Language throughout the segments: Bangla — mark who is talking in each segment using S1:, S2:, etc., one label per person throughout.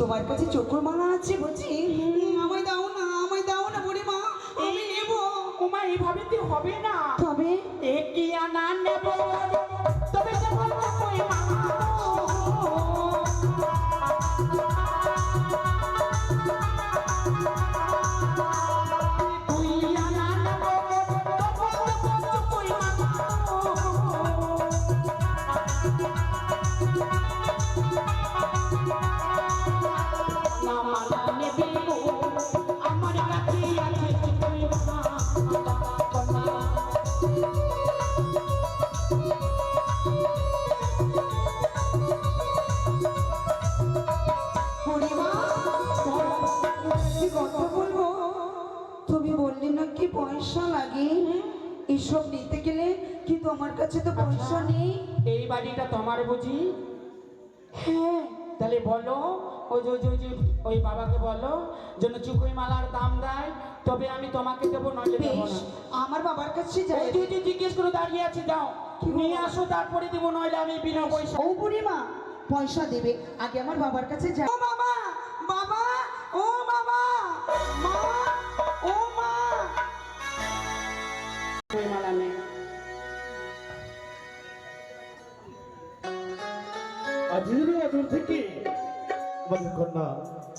S1: তোমার কাছে চোখর মালা আছে বুঝি? আমায় দাও না আমায় দাও না বুড়ি মা আমি নেব।
S2: তোমার এইভাবে তো হবে না।
S1: তবে?
S2: একটি আনা নেব? তবে সে কই
S1: পয়সা লাগে? এসব নিতে গেলে কি তোমার কাছে তো পয়সা নেই?
S2: এই বাড়িটা তোমার বুঝি?
S1: হ্যাঁ।
S2: তাহলে বলো ওই যে ওই যে ওই বাবাকে বলো যেন চুকুই মালার দাম দেয় তবে আমি তোমাকে দেবো নইলে
S1: বেশ আমার বাবার কাছে যাই।
S2: তুই তুই জিজ্ঞেস করে দাঁড়িয়ে আছে যাও। নিয়ে আসো তারপরে দেবো নইলে আমি বিনা পয়সা
S1: ও বুড়িমা পয়সা দেবে আগে আমার বাবার কাছে যাও বাবা বাবা
S3: আজির অদূর থেকে আমাদের কন্যা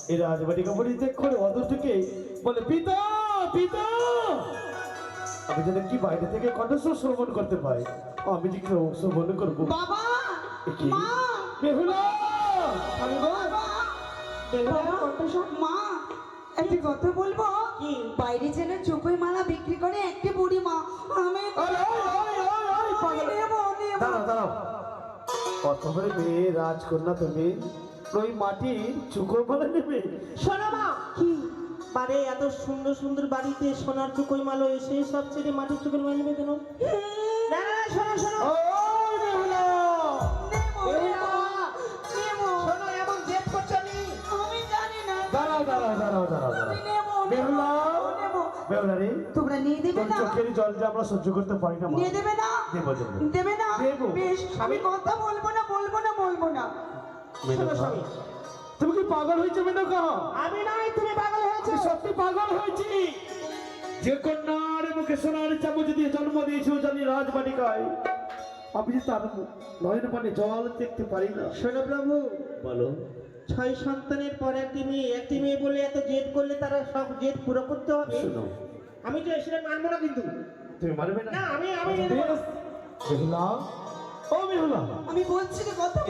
S3: এই রাজবাড়ি দেখ করে অদূর থেকে বলে পিতা পিতা! আমি যেন কি বাইরে থেকে কণ্ঠস্বর শ্রবণ করতে পাই? আমি যে কেউ শ্রবণ করব?
S1: বাবা!
S3: বেহুলা
S1: বাবা! বাবা, মা! একটি কথা বলব? বাইরে যেন চোখের মালা বিক্রি করে একটি বুড়ি মা। আমি
S3: দাঁড়াও দাঁড়াও। কত বড় মেয়ে রাজকন্যা তুমি? ওই মাটি চুকো বলে নেবে?
S4: শোনো মা কি? বারে এত সুন্দর সুন্দর বাড়িতে সোনার চুকোই মালো এসে সব ছেড়ে মাটির চুকোই মাল নেবে কেন? না না শোনো শোনো।
S3: দাঁড়াও দাঁড়াও দাঁড়াও দাঁড়াও দাঁড়াও।
S1: নেব
S3: বেহুলা
S1: নেব
S3: বেহুলা রে
S1: তোমরা নিয়ে দেবে না?
S3: চোখের জল যে আমরা সহ্য করতে পারি না।
S1: নিয়ে দেবে না?
S3: দেবো
S1: না। বেশ আমি কথা বলব না বলব না বলব না।
S4: শোনো স্বামী।
S3: তুমি কি পাগল হয়েছে
S4: আমি তুমি পাগল হয়েছো।
S3: সত্যি পাগল হয়েছি। যে কন্যার মুখে সোনার চামচ দিয়ে জন্ম দিয়েছি জানি রাজবাটিকায়। আমি যে তার নয়ন পানে জল দেখতে পারি না।
S4: শোনো প্রভু।
S3: বলো।
S4: ছয় সন্তানের পর একটি মেয়ে একটি মেয়ে বলে এত জেদ করলে তারা সব জেদ পুরো করতে হবে।
S3: শোনো।
S4: আমি তো এসে মানবো না কিন্তু।
S3: তুমি মানবে না?
S4: আমি আমি
S3: ও
S1: বলছি কথা